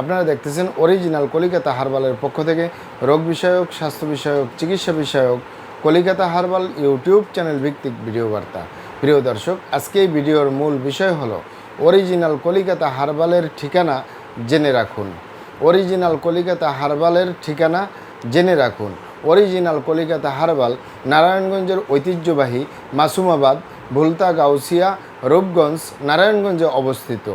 আপনারা দেখতেছেন অরিজিনাল কলিকাতা হারবালের পক্ষ থেকে রোগ বিষয়ক, স্বাস্থ্য বিষয়ক, চিকিৎসা বিষয়ক কলিকাতা হারবাল ইউটিউব চ্যানেল ভিত্তিক ভিডিও বার্তা। প্রিয় দর্শক, আজকে এই ভিডিওর মূল বিষয় হলো অরিজিনাল কলিকাতা হারবালের ঠিকানা জেনে রাখুন। অরিজিনাল কলিকাতা হারবালের ঠিকানা জেনে রাখুন। অরিজিনাল কলিকাতা হারবাল নারায়ণগঞ্জের ঐতিহ্যবাহী মাসুমাবাদ, ভুলতা গাউসিয়া, রূপগঞ্জ, নারায়ণগঞ্জে অবস্থিত।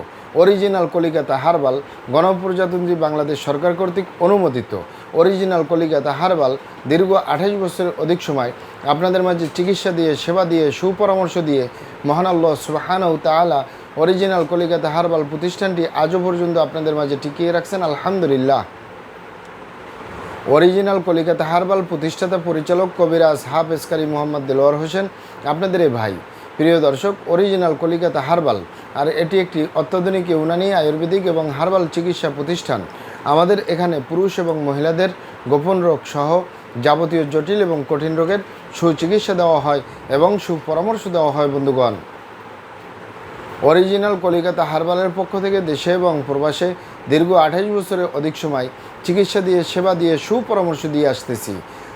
অরিজিনাল কলিকাতা হারবাল গণপ্রজাতন্ত্রী বাংলাদেশ সরকার কর্তৃক অনুমোদিত। অরিজিনাল কলিকাতা হারবাল দীর্ঘ আঠাশ বছরের অধিক সময় আপনাদের মাঝে চিকিৎসা দিয়ে, সেবা দিয়ে, সুপরামর্শ দিয়ে মহান আল্লাহ সুবাহানাউ তালা অরিজিনাল কলিকাতা হারবাল প্রতিষ্ঠানটি আজও পর্যন্ত আপনাদের মাঝে টিকিয়ে রাখছেন, আলহামদুলিল্লাহ। অরিজিনাল কলিকাতা হারবাল প্রতিষ্ঠাতা পরিচালক কবিরাজ হাফ এসকারি মোহাম্মদ দেলোয়ার হোসেন, আপনাদের ভাই। প্রিয় দর্শক অরিজিনাল কলিকাতা হারবাল, আর এটি একটি অত্যাধুনিক ইউনানি আয়ুর্বেদিক এবং হারবাল চিকিৎসা প্রতিষ্ঠান। আমাদের এখানে পুরুষ এবং মহিলাদের গোপন রোগ সহ যাবতীয় জটিল এবং কঠিন রোগের সুচিকিৎসা দেওয়া হয় এবং সুপরামর্শ দেওয়া হয় বন্ধুগণ। অরিজিনাল কলিকাতা হারবালের পক্ষ থেকে দেশে এবং প্রবাসে দীর্ঘ আঠাশ বছরের অধিক সময় চিকিৎসা দিয়ে, সেবা দিয়ে, সুপরামর্শ দিয়ে আসতেছি।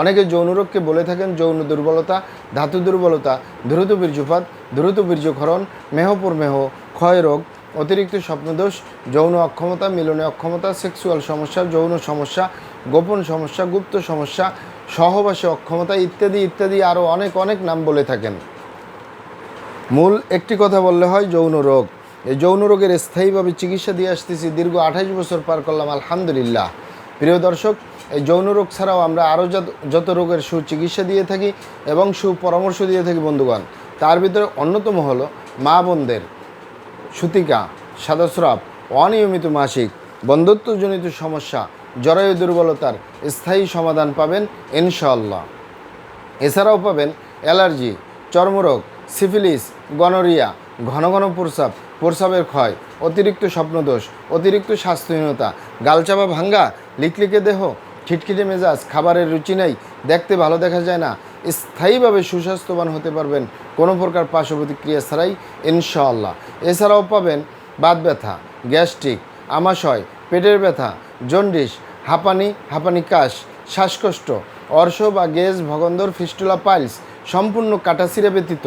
অনেকে যৌন রোগকে বলে থাকেন যৌন দুর্বলতা, ধাতু দুর্বলতা, দ্রুত বীর্যপাত, দ্রুত বীর্যক্ষরণ মেহপুর মেহ ক্ষয় রোগ, অতিরিক্ত স্বপ্নদোষ, যৌন অক্ষমতা, মিলনে অক্ষমতা, সেক্সুয়াল সমস্যা, যৌন সমস্যা, গোপন সমস্যা, গুপ্ত সমস্যা, সহবাসে অক্ষমতা ইত্যাদি ইত্যাদি আরও অনেক অনেক নাম বলে থাকেন। মূল একটি কথা বললে হয় যৌন রোগ। এই যৌন রোগের স্থায়ীভাবে চিকিৎসা দিয়ে আসতেছি, দীর্ঘ আঠাশ বছর পার করলাম, আলহামদুলিল্লাহ। প্রিয় দর্শক এই যৌন রোগ ছাড়াও আমরা আরও যত রোগের সুচিকিৎসা দিয়ে থাকি এবং সুপরামর্শ দিয়ে থাকি, বন্ধুগণ। তার ভিতরে অন্যতম হলো মা বোনদের সুতিকা, সাদাস্রাব, অনিয়মিত মাসিক, বন্ধুত্বজনিত সমস্যা, জরায়ু দুর্বলতার স্থায়ী সমাধান পাবেন, ইনশাআল্লাহ। এছাড়াও পাবেন অ্যালার্জি, চর্মরোগ, সিফিলিস, গনোরিয়া, ঘন ঘন প্রস্রাব, প্রস্রাবের ক্ষয়, অতিরিক্ত স্বপ্নদোষ, অতিরিক্ত স্বাস্থ্যহীনতা, গালচাপা ভাঙ্গা, লিকলিকে দেহ খিটখিটে মেজাজ, খাবারের রুচি নাই, দেখতে ভালো দেখা যায় না। স্থায়ীভাবে সুস্বাস্থ্যবান হতে পারবেন কোনো প্রকার পার্শ্ব প্রতিক্রিয়া ছাড়াই, ইনশাআল্লাহ। এছাড়াও পাবেন বাত ব্যথা, গ্যাস্ট্রিক, আমাশয়, পেটের ব্যথা, জন্ডিস, হাঁপানি হাঁপানি কাশ, শ্বাসকষ্ট, অর্শ বা গেজ, ভগন্দর, ফিস্টুলা, পাইলস সম্পূর্ণ কাটাছিরা ব্যতীত,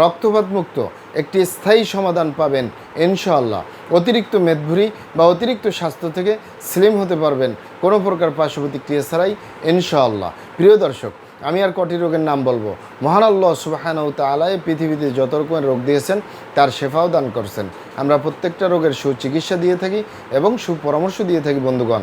রক্তপাত মুক্ত একটি স্থায়ী সমাধান পাবেন, ইনশাআল্লাহ। অতিরিক্ত মেদভুরি বা অতিরিক্ত স্বাস্থ্য থেকে স্লিম হতে পারবেন কোনো প্রকার পার্শ্ব প্রতিক্রিয়া ছাড়াই, ইনশাআল্লাহ। প্রিয় দর্শক, আমি আর কটি রোগের নাম বলব। মহান আল্লাহ সুবাহানাউ তালায় পৃথিবীতে যত রকমের রোগ দিয়েছেন, তার শেফাও দান করছেন। আমরা প্রত্যেকটা রোগের সুচিকিৎসা দিয়ে থাকি এবং সুপরামর্শ দিয়ে থাকি, বন্ধুগণ।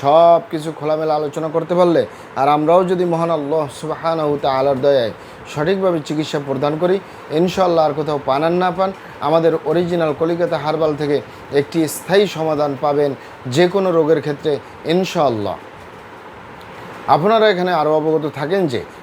সব কিছু খোলামেলা আলোচনা করতে পারলে আর আমরাও যদি মহান আল্লাহ সুবাহান আলার দয়ায় সঠিকভাবে চিকিৎসা প্রদান করি ইনশাল্লাহ আর কোথাও পান আর না পান, আমাদের অরিজিনাল কলিকাতা হারবাল থেকে একটি স্থায়ী সমাধান পাবেন যে কোনো রোগের ক্ষেত্রে ইনশাল্লাহ আপনারা এখানে আরও অবগত থাকেন যে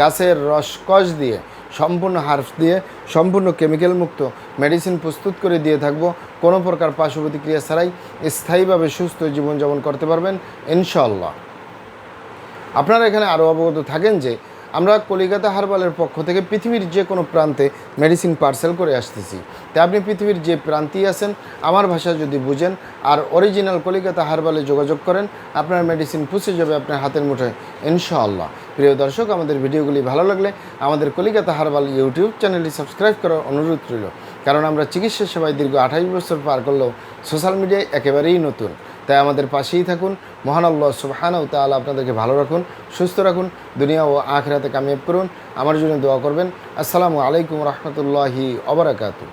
গাছের রসকস দিয়ে, সম্পূর্ণ হার্ফ দিয়ে, সম্পূর্ণ কেমিক্যাল মুক্ত মেডিসিন প্রস্তুত করে দিয়ে থাকব। কোনো প্রকার পার্শ্ব প্রতিক্রিয়া ছাড়াই স্থায়ীভাবে সুস্থ জীবনযাপন করতে পারবেন ইনশাল্লাহ আপনারা এখানে আরও অবগত থাকেন যে আমরা কলিকাতা হারবালের পক্ষ থেকে পৃথিবীর যে কোনো প্রান্তে মেডিসিন পার্সেল করে আসতেছি। তাই আপনি পৃথিবীর যে প্রান্তেই আছেন, আমার ভাষা যদি বুঝেন আর অরিজিনাল কলিকাতা হারবালে যোগাযোগ করেন, আপনার মেডিসিন পুষে যাবে আপনার হাতের মুঠোয়, ইনশাআল্লাহ। প্রিয় দর্শক, আমাদের ভিডিওগুলি ভালো লাগলে আমাদের কলিকাতা হারবাল ইউটিউব চ্যানেলটি সাবস্ক্রাইব করার অনুরোধ রইল। কারণ আমরা চিকিৎসা সেবায় দীর্ঘ আঠাশ বছর পার করলেও সোশ্যাল মিডিয়ায় একেবারেই নতুন। তাই আমাদের পাশেই থাকুন। মহান আল্লাহ সুবহানাহু তাআলা আপনাদেরকে ভালো রাখুন, সুস্থ রাখুন, দুনিয়া ও আখরাতে কামিয়াব করুন। আমার জন্য দোয়া করবেন। আসসালামু আলাইকুম রহমতুল্লাহি অবরাকাতু